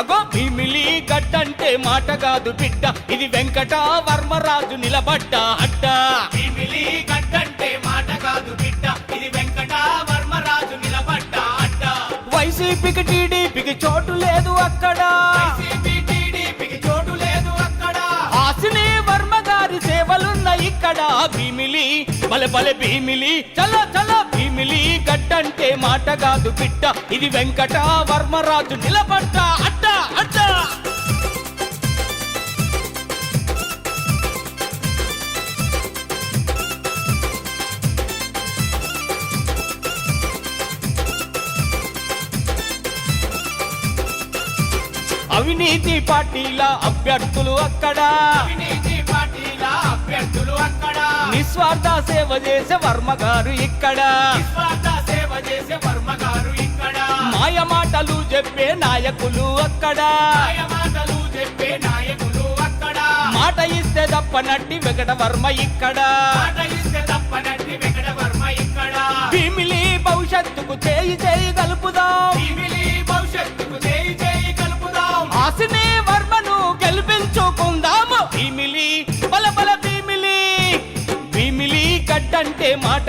అగో భీమిలి గడ్డంటే మాట కాదు బిడ్డ. ఇది వెంకట వర్మరాజు నిలబడ్డ అడ్డ భీమిలి గడ్డంటే మాట కాదు బిడ్డ. ఇది వెంకట వర్మరాజు నిలబడ్డ అడ్డ వైసీపీకి టీడీపీకి చోటు లేదు అక్కడ. ఇక్కడ. భీమిలి బలె బలె భీమిలి. చల చల భీమిలి గడ్డంటే మాట కాదు బిడ్డ. ఇది వెంకట వర్మరాజు నిలబడ్డ అడ్డ అడ్డ అవినీతి పార్టీల అభ్యర్థులు అక్కడ. అవినీతి అభ్యర్థులు అక్కడ. నిస్వార్థ సేవ చేసే వర్మ గారు ఇక్కడ. నిస్వార్థ సేవ చేసే వర్మ గారు ఇక్కడ. మాయ మాటలు చెప్పే నాయకులు అక్కడ. మాయ మాటలు చెప్పే నాయకులు అక్కడ. మాట ఇస్తే తప్పనట్టి వెంకట వర్మ ఇక్కడ. మాట ఇస్తే తప్పనట్టి వెంకట వర్మ ఇక్కడ. భీమిలి భవిష్యత్తుకు చేయి చేయి కలుపుదాం. భీమిలి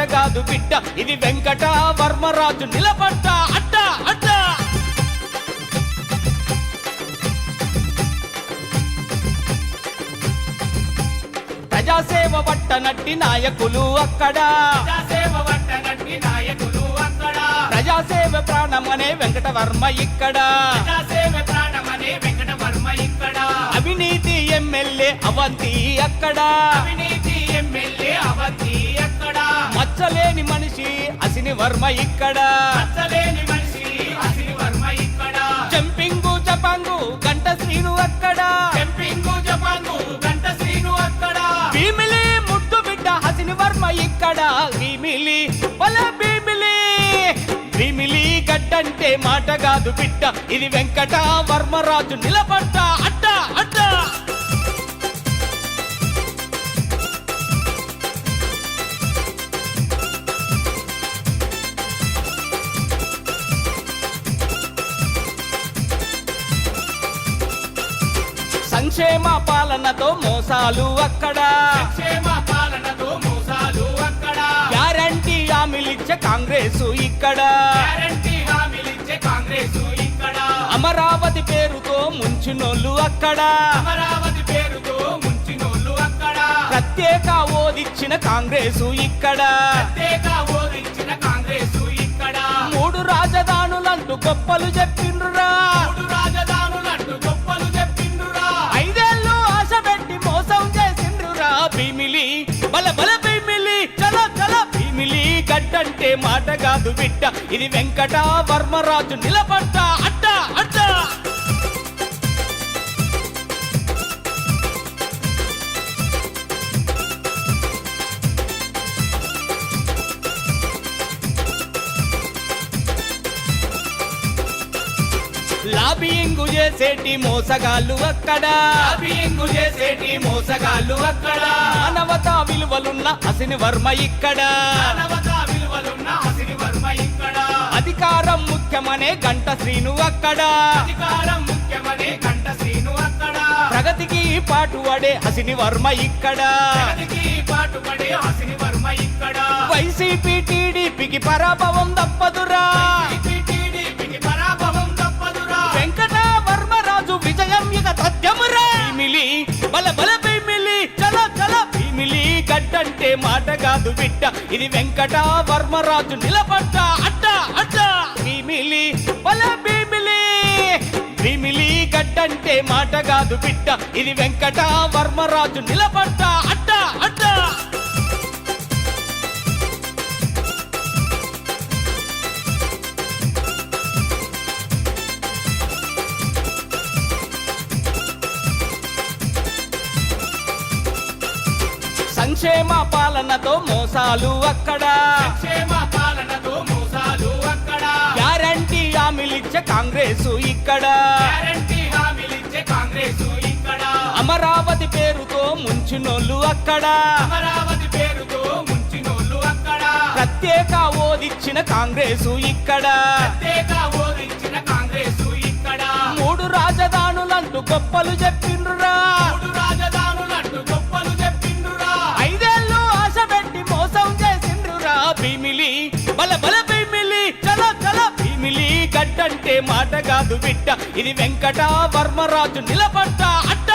మాట కాదు బిడ్డ ఇది వెంకట వర్మరాజు నిలబడ్డ అడ్డ అడ్డ. ప్రజాసేవ పట్టనట్టి నాయకులు అక్కడ. ప్రజాసేవ పట్టనట్టి నాయకులు అక్కడ. ప్రజాసేవ ప్రాణమనే ఇక్కడ. ప్రజాసేవ ప్రాణమనే వెంకట వర్మ ఇక్కడ. అవినీతి ఎమ్మెల్యే అవంతి అక్కడ. అవినీతి ఎమ్మెల్యే అవంతి మచ్చలేని మనిషి అసిని వర్మ ఇక్కడ. మచ్చలేని మనిషి అసిరి వర్మ ఇక్కడ. జంపింగు జపాంగు గంట శ్రీను అక్కడ. చెంపింగు జపాంగు గంట శ్రీను అక్కడ. భీమిలి ముద్దు బిడ్డ హసిని వర్మ ఇక్కడ. భీమిలి బల భీమిలి. భీమిలి గడ్డంటే మాట కాదు బిడ్డ. ఇది వెంకట వర్మరాజు నిలబడ్డ సంక్షేమ పాలనతో మోసాలు అక్కడ. సంక్షేమ పాలనతో మోసాలు అక్కడ. గ్యారంటీ హామీలిచ్చే కాంగ్రెసు ఇక్కడ. గ్యారంటీ హామీలిచ్చే కాంగ్రెస్ ఇక్కడ. అమరావతి పేరుతో ముంచునోళ్ళు అక్కడ. అమరావతి పేరుతో ముంచినోళ్ళు అక్కడ. ప్రత్యేక ఓదిచ్చిన కాంగ్రెసు ఇక్కడ. ప్రత్యేక ఓదించిన కాంగ్రెస్ ఇక్కడ. మూడు రాజధానులంటూ గొప్పలు చెప్పిండ్రురా. గడ్డంటే మాట కాదు బిడ్డ. ఇది వెంకట వర్మరాజు నిలబడ్డ అడ్డ అడ్డ. లాబింగ్ చేసేటి మోసగాళ్ళు అక్కడ. లాబింగ్ చేసేటి మోసగాళ్ళు అక్కడ. మానవతా విలువలున్న అసిని వర్మ ఇక్కడ. మానవతా అధికారం ముఖ్యమనే గంట శ్రీను అక్కడ. అధికారం ముఖ్యమనే కంట శ్రీను అక్కడ. ప్రగతికి పాటుపడే అసిరి వర్మ ఇక్కడ. వైసీపీ టీడీపీకి పరాభవం తప్పదురా. ఇది వెంకట వర్మరాజు నిలబడ్డ అడ్డ అడ్డ. భీమిలి బల భీమిలి. భీమిలి గడ్డంటే మాట కాదు బిడ్డ. ఇది వెంకట వర్మరాజు నిలబడ్డ అడ్డ అడ్డ. పాలనతో మోసాలు అక్కడ. గ్యారంటీ హామీలిచ్చే కాంగ్రెసు ఇక్కడ. అమరావతి పేరుతో ముంచినోళ్ళు అక్కడ. అమరావతి పేరుతో ముంచినోళ్ళు అక్కడ. ప్రత్యేక ఓదిచ్చిన కాంగ్రెసు ఇక్కడ. మూడు రాజధానులు రాజధానులంటూ గొప్పలు చెప్పిండ్రురా. భీమిలి. బల బల భీమిలి చల చల భీమిలి. గడ్డంటే మాట కాదు బిడ్డ. ఇది వెంకట వర్మరాజు నిలబడ్డ అడ్డ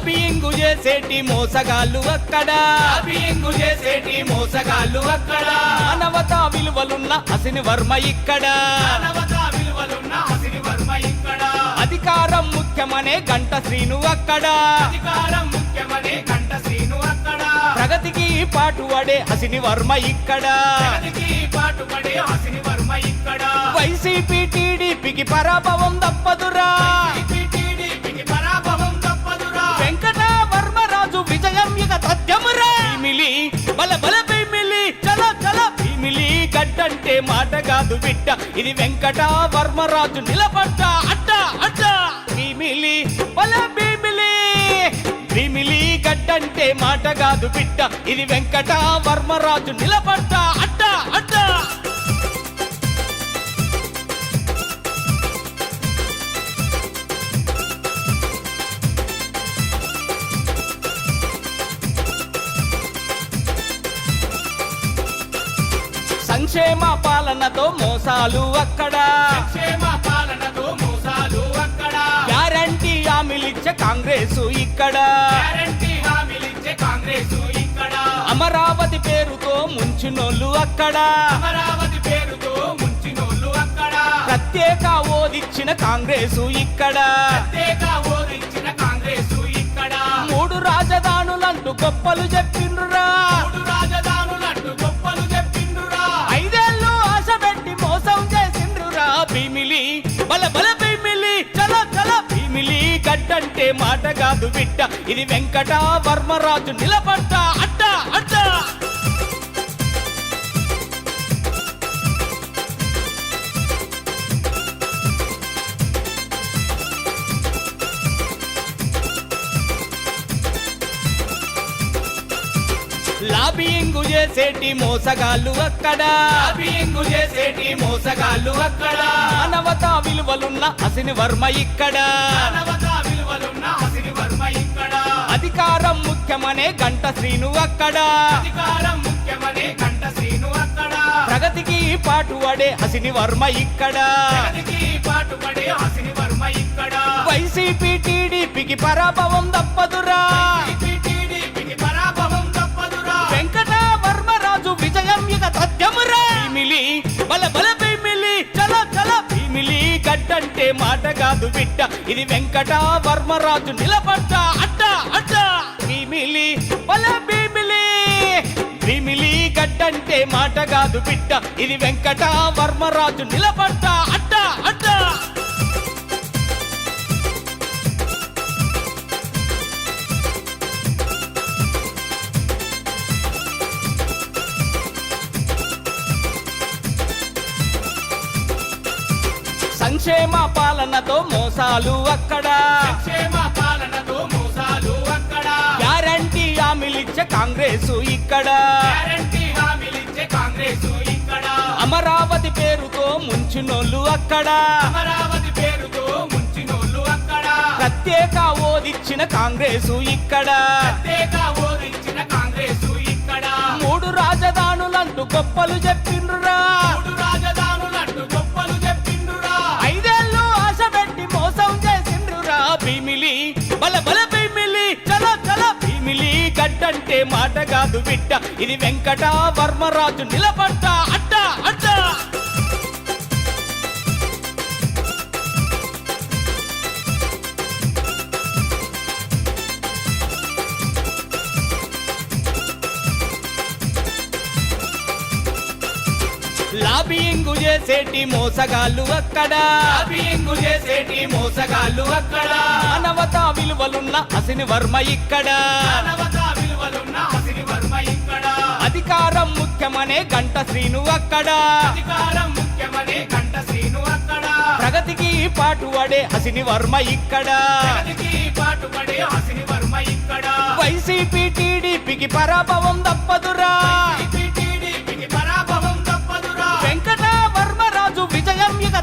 లాబింగ్ చేసేటి మోసగాళ్ళు అక్కడ. లాబింగు చేసేటి మోసగాళ్ళు అక్కడ. మానవతా విలువలున్న అసిని వర్మ ఇక్కడ. మానవతా విలువలున్న హసిని వర్మ ఇక్కడ. అధికారం ముఖ్యమనే గంట శ్రీను అక్కడ. అధికారం ముఖ్యమనే కంట శ్రీను అక్కడ. ప్రగతికి పాటుపడే హసిని వర్మ ఇక్కడ. జగతికి పాటుపడే హసిని వర్మ ఇక్కడ. వైసీపీ టీడీపీకి పరాభవం తప్పదురా. విజయం తథ్యమురా భీమిలి బల బల భీమిలి చల చల భీమిలి. గడ్డంటే మాట కాదు బిడ్డ ఇది వెంకట వర్మరాజు నిలబడ్డ అడ్డ అడ్డ. భీమిలి బల భీమిలి భీమిలి గడ్డంటే మాట కాదు బిడ్డ ఇది వెంకట వర్మరాజు నిలబడ్డ సంక్షేమ పాలనతో మోసాలు అక్కడ. సంక్షేమ పాలనతో మోసాలు అక్కడ. గ్యారంటీ హామీలిచ్చే కాంగ్రెస్ ఇక్కడ. గ్యారంటీ హామీలిచ్చే కాంగ్రెస్ ఇక్కడ. అమరావతి పేరుతో ముంచినోళ్ళు అక్కడ. అమరావతి పేరుతో ముంచినోళ్ళు అక్కడ. ప్రత్యేక ఓదిచ్చిన కాంగ్రెస్ ఇక్కడ. ప్రత్యేక ఓదించిన కాంగ్రెస్ ఇక్కడ. మూడు రాజధానులంటూ గొప్పలు చెప్పిండ్రురా. మాట కాదు బిడ్డ. ఇది వెంకట వర్మరాజు నిలబడ్డ అడ్డ అడ్డ. లాబింగ్ చేసేటి మోసగాళ్ళు అక్కడ. చేసేటి మోసగాళ్ళు అక్కడ. మానవతా విలువలున్న అసిని వర్మ ఇక్కడ. మానవతా విలువలున్న అధికారం ముఖ్యమనే గంట శ్రీను అక్కడ. అధికారం ముఖ్యమనే కంట శ్రీను అక్కడ. ప్రగతికి పాటుపడే హసిని వర్మ ఇక్కడ. జగతికి పాటుపడే హసిని వర్మ ఇక్కడ. వైసీపీ టీడీపీకి పరాభవం తప్పదురా. బల బల భీమిలి చల చల భీమిలి గడ్డంటే మాట కాదు బిడ్డ. ఇది వెంకట వర్మరాజు నిలబడ్డ అడ్డ గడ్డంటే మాట కాదు బిడ్డ. ఇది వెంకట వర్మరాజు నిలబడ్డ అడ్డ అడ్డ. సంక్షేమ పాలనతో మోసాలు అక్కడ. సంక్షేమ పాలనతో మోసాలు అక్కడ. గ్యారంటీ హామీలిచ్చే కాంగ్రెస్ ఇక్కడ. అమరావతి పేరుతో ముంచినోళ్ళు అక్కడ. అమరావతి పేరుతో ముంచినోళ్ళు అక్కడ. ప్రత్యేక ఓదిచ్చిన కాంగ్రెస్ ఇక్కడ. ప్రత్యేక ఓదించిన కాంగ్రెస్ ఇక్కడ. మూడు రాజధానులంటూ గొప్పలు చెప్పిండ్రురా. మూడు రాజధానులంటూ గొప్పలు చెప్పిండ్రురా. ఐదేళ్ళు ఆశ పెట్టి మోసం చేసిండ్రురా భీమిలి. బల బల భీమిలి చల చల భీమిలి. గడ్డంటే మాట కాదు బిడ్డ. ఇది వెంకట వర్మరాజు నిలబడ్డ అడ్డ అడ్డ. లాబింగ్ చేసేటి మోసగాళ్ళు అక్కడ. లాబింగు చేసేటి మోసగాళ్ళు అక్కడ. మానవతా విలువలున్న అసిని వర్మ ఇక్కడ. మానవతా విలువలున్న హసిని వర్మ ఇక్కడ. అధికారం ముఖ్యమనే గంట శ్రీను అక్కడ. అధికారం ముఖ్యమనే కంట శ్రీను అక్కడ. ప్రగతికి పాటుపడే హసిని వర్మ ఇక్కడ. జగతికి పాటుపడే హాసిని వర్మ ఇక్కడ. వైసీపీ టీడీపీకి పరాభవం తప్పదురా.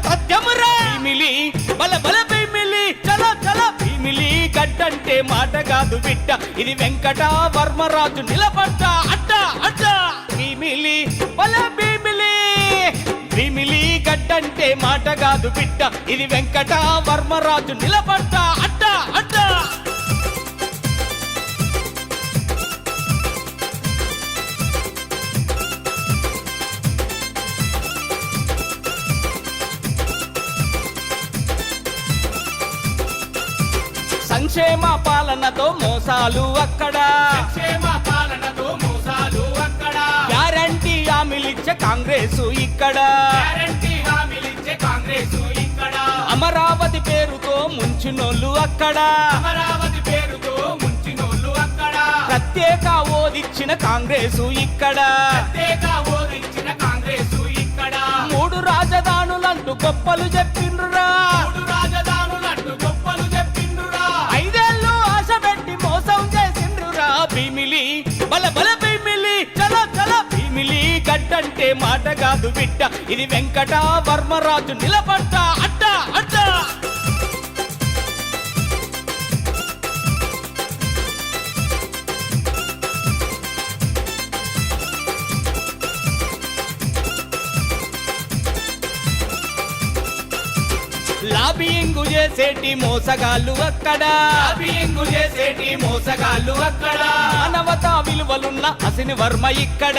విజయం భీమిలి బల బల భీమిలి చల చల భీమిలి. గడ్డంటే మాట కాదు బిడ్డ ఇది వెంకట వర్మరాజు నిలబడ్డ అడ్డ అడ్డ. భీమిలి బల భీమిలి భీమిలి గడ్డంటే మాట కాదు బిడ్డ ఇది వెంకట వర్మరాజు నిలబడ్డ సంక్షేమ పాలనతో మోసాలు అక్కడ. సంక్షేమ పాలనతో మోసాలు అక్కడ. గ్యారంటీ హామీలిచ్చే కాంగ్రెస్ ఇక్కడ. గ్యారంటీ హామీలిచ్చే కాంగ్రెస్ ఇక్కడ. అమరావతి పేరుతో ముంచునోళ్ళు అక్కడ. అమరావతి పేరుతో ముంచినోళ్ళు అక్కడ. ప్రత్యేక ఓదిచ్చిన కాంగ్రెస్ ఇక్కడ. ప్రత్యేక ఓదించిన కాంగ్రెస్ ఇక్కడ. మూడు రాజధానులంటూ గొప్పలు చెప్పిండ్రురా. మాట కాదు బిడ్డ. ఇది వెంకట వర్మరాజు నిలబడ్డ అడ్డ అడ్డ. లాబింగ్ చేసేటి మోసగాళ్ళు అక్కడ. లాబింగ్ చేసేటి మోసగాళ్ళు అక్కడ. మానవతా విలువలున్న అసిని వర్మ ఇక్కడ.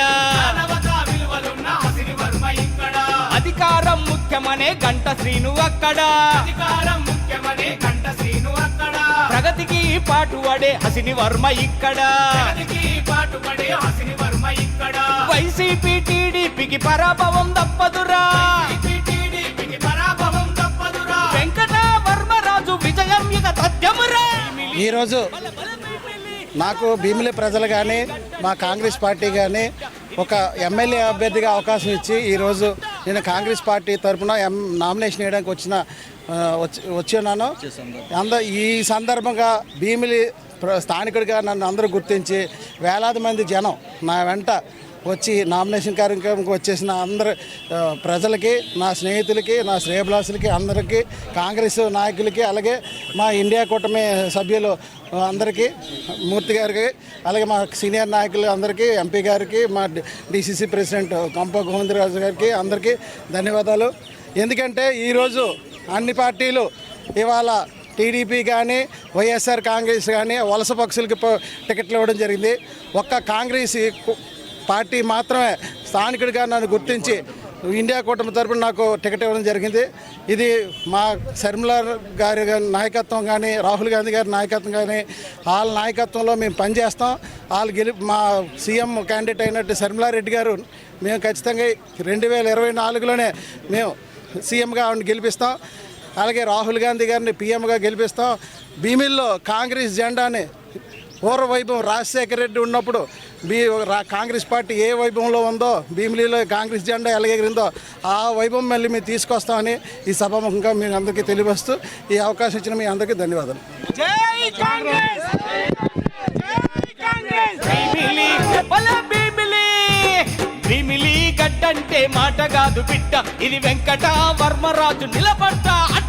అధికారం ముఖ్యమనే గంట శ్రీను అక్కడ. అధికారం ముఖ్యమనే కంట శ్రీను అక్కడ. ప్రగతికి పాటుపడే హసిని వర్మ ఇక్కడ. జగతికి పాటుపడే హసిని వర్మ ఇక్కడ. వైసీపీ టీడీపీకి పరాభవం తప్పదురా. ఈరోజు నాకు భీమిలి ప్రజలు కానీ మా కాంగ్రెస్ పార్టీ కానీ ఒక ఎమ్మెల్యే అభ్యర్థిగా అవకాశం ఇచ్చి ఈరోజు నేను కాంగ్రెస్ పార్టీ తరఫున ఎం నామినేషన్ వేయడానికి వచ్చిన వచ్చి ఉన్నాను అంద ఈ సందర్భంగా భీమిలి ప్ర- స్థానికుడిగా నన్ను అందరూ గుర్తించి వేలాది మంది జనం నా వెంట వచ్చి నామినేషన్ కార్యక్రమంకి వచ్చేసిన అందరు ప్రజలకి నా స్నేహితులకి నా శ్రేయభిలాసులకి అందరికీ కాంగ్రెస్ నాయకులకి అలాగే మా ఇండియా కూటమి సభ్యులు అందరికీ మూర్తి గారికి అలాగే మా సీనియర్ నాయకులు అందరికీ ఎంపీ గారికి మా డిసిసి ప్రెసిడెంట్ కంప గోవిందరాజు గారికి అందరికీ ధన్యవాదాలు. ఎందుకంటే ఈరోజు అన్ని పార్టీలు ఇవాళ టీడీపీ కానీ వైఎస్ఆర్ కాంగ్రెస్ కానీ వలస పక్షులకి టికెట్లు ఇవ్వడం జరిగింది. ఒక్క కాంగ్రెస్ పార్టీ మాత్రమే స్థానికుడిగా నన్ను గుర్తించి ఇండియా కూటమి తరపున నాకు టికెట్ ఇవ్వడం జరిగింది. ఇది మా శర్మిల గారి నాయకత్వం కానీ రాహుల్ గాంధీ గారి నాయకత్వం కానీ వాళ్ళ నాయకత్వంలో మేము పనిచేస్తాం. వాళ్ళు గెలి మా సీఎం క్యాండిడేట్ అయినట్టు శర్మిలారెడ్డి గారు మేము ఖచ్చితంగా రెండు వేల ఇరవై నాలుగులోనే మేము సీఎంగా ఆవిడని గెలిపిస్తాం. అలాగే రాహుల్ గాంధీ గారిని పీఎంగా గెలిపిస్తాం. భీమిల్లో కాంగ్రెస్ జెండాని పూర్వవైభవం రాజశేఖర రెడ్డి ఉన్నప్పుడు బీ రా- కాంగ్రెస్ పార్టీ ఏ వైభవంలో ఉందో భీమిలిలో కాంగ్రెస్ జెండా ఎలాగెగిరిందో ఆ వైభవం మళ్ళీ మేము తీసుకొస్తామని ఈ సభాముఖంగా మీ అందరికీ తెలియవస్తూ ఈ అవకాశం ఇచ్చిన మీ అందరికీ ధన్యవాదాలు. భీమిలి బల భీమిలి! భీమిలి గడ్డంటే మాట కాదు బిడ్డ. ఇది వెంకట వర్మరాజు నిలబడ్డ అడ్డ